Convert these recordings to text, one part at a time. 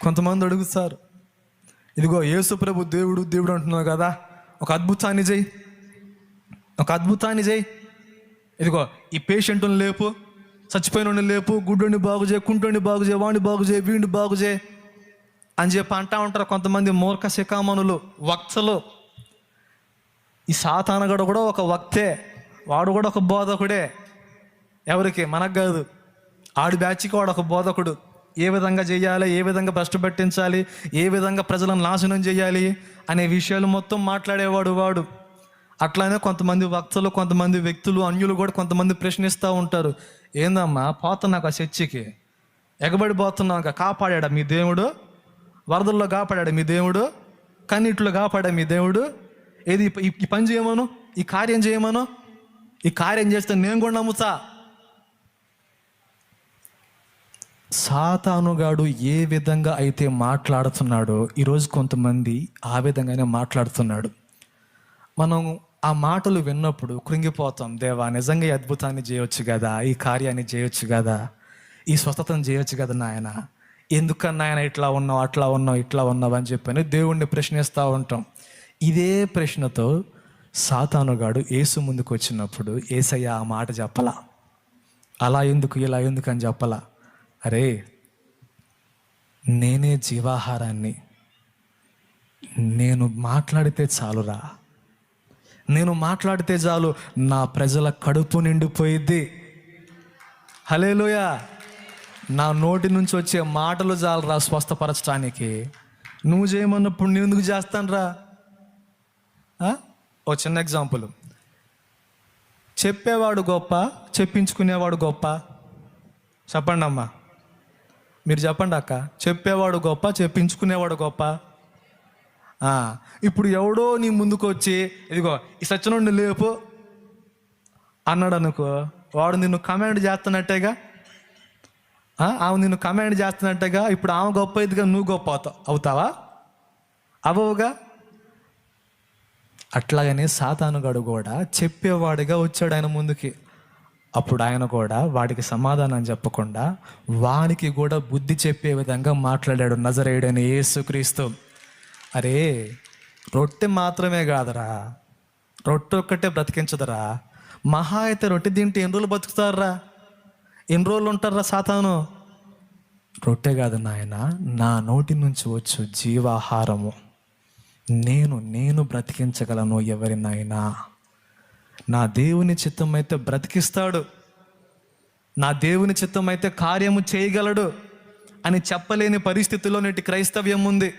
కొంతమంది అడుగుతారు ఇదిగో యేసుప్రభు దేవుడు దేవుడు అంటున్నావు కదా ఒక అద్భుతాన్ని చేయి ఒక అద్భుతాన్ని చేయి. ఇదిగో ఈ పేషెంట్ని లేపు చచ్చిపోయిన లేపు గుడ్డుని బాగు చేయి కుంటోని బాగు చేయి వాడిని బాగు చేయి వీడిని బాగు చేయి. అని చెప్పి అంటా ఉంటారు కొంతమంది మూర్ఖ శిఖామణులు వక్తలు. ఈ సాతానగడు కూడా ఒక వక్తే వాడు కూడా ఒక బోధకుడే. ఎవరికి? మనకు కాదు. ఆడి బ్యాచ్కి వాడు ఒక బోధకుడు. ఏ విధంగా చేయాలి? ఏ విధంగా భ్రష్టు పట్టించాలి? ఏ విధంగా ప్రజలను నాశనం చేయాలి? అనే విషయాలు మొత్తం మాట్లాడేవాడు వాడు. అట్లానే కొంతమంది వక్తలు కొంతమంది వ్యక్తులు అన్యులు కూడా కొంతమంది ప్రశ్నిస్తూ ఉంటారు. ఏందమ్మా? పోతున్నాక ఆ చర్చికి? ఎగబడిపోతున్నాక కాపాడాడా మీ దేవుడు? వరదల్లో కాపాడాడు మీ దేవుడు? కన్నీటిలో కాపాడా మీ దేవుడు? ఏది ఈ పని చేయమను? ఈ కార్యం చేయమను? ఈ కార్యం చేస్తే నేను కూడా నమ్ముతా. సాతానుగాడు ఏ విధంగా అయితే మాట్లాడుతున్నాడో ఈరోజు కొంతమంది ఆ విధంగానే మాట్లాడుతున్నాడు. మనం ఆ మాటలు విన్నప్పుడు కృంగిపోతాం. దేవా నిజంగా ఈ అద్భుతాన్ని చేయొచ్చు కదా? ఈ కార్యాన్ని చేయొచ్చు కదా? ఈ స్వస్థతను చేయొచ్చు కదా నాయన? ఎందుకన్నా ఆయన ఇట్లా ఉన్నావు అట్లా ఉన్నావు ఇట్లా ఉన్నావు అని చెప్పని దేవుణ్ణి ప్రశ్నిస్తూ ఉంటాం. ఇదే ప్రశ్నతో సాతానుగాడు ఏసు ముందుకు వచ్చినప్పుడు ఏసయ్య ఆ మాట చెప్పలా. అలా ఎందుకు ఇలా ఎందుకు అని చెప్పలా? అరే నేనే జీవాహారాన్ని. నేను మాట్లాడితే చాలురా. నేను మాట్లాడితే చాలు నా ప్రజల కడుపు నిండిపోయిద్ది. హలేలోయ నా నోటి నుంచి వచ్చే మాటలు చాలరా స్వస్థపరచడానికి నువ్వు చేయమన్నప్పుడు నేను ఎందుకు చేస్తానురా? ఓ చిన్న ఎగ్జాంపుల్. చెప్పేవాడు గొప్ప చెప్పించుకునేవాడు గొప్ప. చెప్పండి అమ్మా మీరు చెప్పండి అక్క. చెప్పేవాడు గొప్ప చెప్పించుకునేవాడు గొప్ప. ఇప్పుడు ఎవడో నీ ముందుకు వచ్చి ఇదిగో ఈ సత్యనుండి లేపు. అన్నాడు అనుకో వాడు నిన్ను కమాండ్ చేస్తున్నట్టేగా? ఆమె నిన్ను కమాండ్ చేస్తున్నట్టుగా? ఇప్పుడు ఆమె గొప్ప ఇదిగా నువ్వు గొప్ప అవుతావు అవుతావా? అవవుగా? అట్లాగనే సాతానుగాడు కూడా చెప్పేవాడిగా వచ్చాడు ఆయన ముందుకి. అప్పుడు ఆయన కూడా వాడికి సమాధానం చెప్పకుండా వానికి కూడా బుద్ధి చెప్పే విధంగా మాట్లాడాడు నజరేయుడని యేసుక్రీస్తు. అరే రొట్టె మాత్రమే కాదురా. రొట్టె ఒక్కటే బ్రతికించదురా. మహా అయితే రొట్టె తింటే ఎన్ని రోజులు బతుకుతారా ఎన్ని రోజులు ఉంటారా సాతాను? రొట్టె కాదు నాయన నా నోటి నుంచి వచ్చు జీవాహారము. నేను నేను బ్రతికించగలను ఎవరినైనా. నా దేవుని చిత్తం అయితే బ్రతికిస్తాడు. నా దేవుని చిత్తం అయితే కార్యము చేయగలడు అని చెప్పలేని పరిస్థితిలో నేటి క్రైస్తవ్యం ఉంది.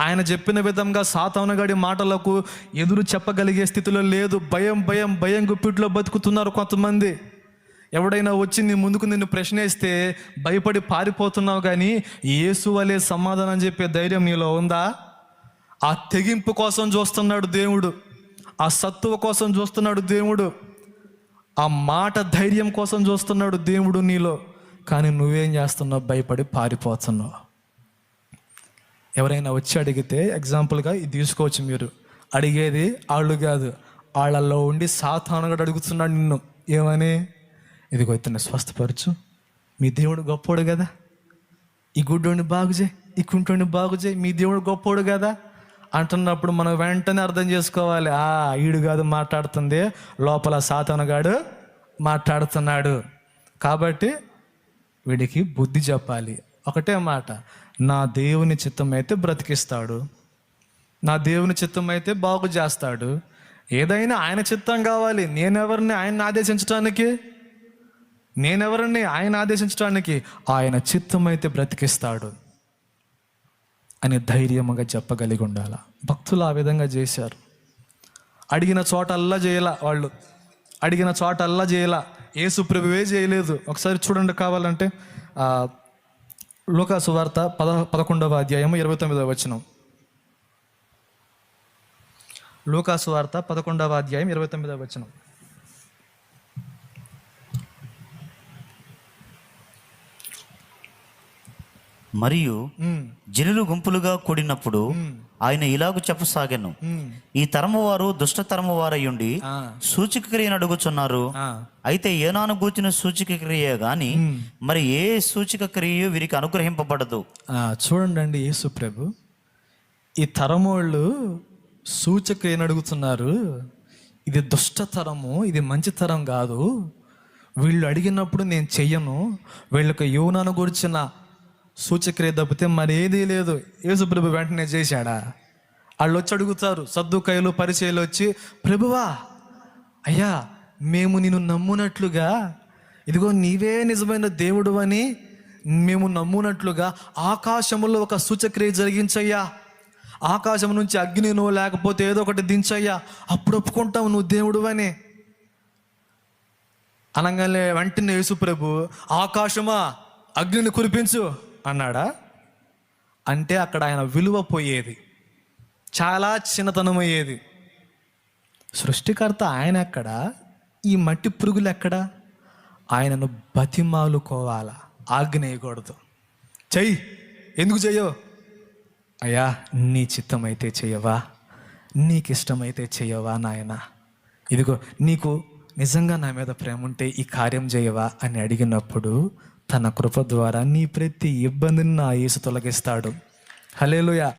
ఆయన చెప్పిన విధంగా సాతవనగాడి మాటలకు ఎదురు చెప్పగలిగే స్థితిలో లేదు. భయం భయం భయం గుప్పిట్లో బతుకుతున్నారు కొంతమంది. ఎవడైనా వచ్చి నీ ముందుకు నిన్ను ప్రశ్నిస్తే భయపడి పారిపోతున్నావు కానీ యేసు వలే సమాధానం చెప్పే ధైర్యం నీలో ఉందా? ఆ తెగింపు కోసం చూస్తున్నాడు దేవుడు. ఆ సత్తువ కోసం చూస్తున్నాడు దేవుడు. ఆ మాట ధైర్యం కోసం చూస్తున్నాడు దేవుడు నీలో. కానీ నువ్వేం చేస్తున్నావు? భయపడి పారిపోతున్నావు. ఎవరైనా వచ్చి అడిగితే ఎగ్జాంపుల్గా ఇది తీసుకోవచ్చు మీరు. అడిగేది వాళ్ళు కాదు. వాళ్ళల్లో ఉండి సాతానుగా అడుగుతున్నాడు నిన్ను. ఏమని? ఇదిగో ఇతన్ని స్వస్థపరచు. మీ దేవుడు గొప్పోడు కదా. ఈ గుడ్డోని బాగు చేయి. ఈ కుంటోని బాగు చేయి. మీ దేవుడు గొప్పోడు కదా. అంటున్నప్పుడు మనం వెంటనే అర్థం చేసుకోవాలి. ఆ ఈడు కాదు మాట్లాడుతుంది. లోపల సాతనగాడు మాట్లాడుతున్నాడు. కాబట్టి వీడికి బుద్ధి చెప్పాలి. ఒకటే మాట. నా దేవుని చిత్తం అయితే బ్రతికిస్తాడు. నా దేవుని చిత్తం అయితే బాగు చేస్తాడు. ఏదైనా ఆయన చిత్తం కావాలి. నేనెవరిని ఆయన ఆదేశించడానికి నేనెవరిని ఆయన ఆదేశించడానికి ఆయన చిత్తం అయితే బ్రతికిస్తాడు. అని ధైర్యముగా చెప్పగలిగి ఉండాల? భక్తులు ఆ విధంగా చేశారు. అడిగిన చోటల్లా చేయాల వాళ్ళు? అడిగిన చోటల్లా చేయాల? ఏసు ప్రభువే చేయలేదు. ఒకసారి చూడండి కావాలంటే లూకాసు వార్త పద పదకొండవ అధ్యాయం ఇరవై తొమ్మిదవ వచనం. లూకాసు వార్త పదకొండవ అధ్యాయం ఇరవై తొమ్మిదవ వచనం. మరియు జనులు గుంపులుగా కూడినప్పుడు ఆయన ఇలాగు చెప్పసాగాను. ఈ తరము వారు దుష్ట తరము వారయ్యుండి సూచిక క్రియను అడుగుచున్నారు. అయితే ఏనాను గూర్చిన సూచిక క్రియ గాని మరి ఏ సూచిక క్రియ వీరికి అనుగ్రహింపబడదు. చూడండి అండి యేసు ప్రభు ఈ తరమోళ్ళు సూచక ఏం అడుగుతున్నారు. ఇది దుష్ట తరము ఇది మంచి తరం కాదు. వీళ్ళు అడిగినప్పుడు నేను చెయ్యను. వీళ్ళకి యోనాను గురించిన సూచక్రియ తప్పితే మరేదీ లేదు. యేసుప్రభు వెంటనే చేశాడా? వాళ్ళు వచ్చి అడుగుతారు సర్దుకాయలు పరిచయలు వచ్చి ప్రభువా అయ్యా మేము నిన్ను నమ్మునట్లుగా ఇదిగో నీవే నిజమైన దేవుడు అని మేము నమ్మునట్లుగా ఆకాశములో ఒక సూచక్రియ జరిగించయ్యా. ఆకాశం నుంచి అగ్ని నువ్వు లేకపోతే ఏదో ఒకటి దించయ్యా. అప్పుడు ఒప్పుకుంటావు నువ్వు దేవుడు అని. అనగానే వెంటనే యేసుప్రభు ఆకాశమా అగ్నిని కురిపించు. అన్నాడా? అంటే అక్కడ ఆయన విలువ పోయేది. చాలా చిన్నతనం అయ్యేది సృష్టికర్త ఆయన ఎక్కడ? ఈ మట్టి పురుగులు ఎక్కడ? ఆయనను బతిమాలుకోవాలా. ఆగ్నేయకూడదు చెయ్యి. ఎందుకు చెయ్యో అయ్యా నీ చిత్తమైతే చెయ్యవా? నీకు ఇష్టమైతే చెయ్యవా నాయన? ఇదిగో నీకు నిజంగా నా మీద ప్రేమ ఉంటే ఈ కార్యం చేయవా అని అడిగినప్పుడు తన కృప ద్వారా నీ ప్రతి ఇబ్బందిని నా యేసు తొలగిస్తాడు. హలేలుయా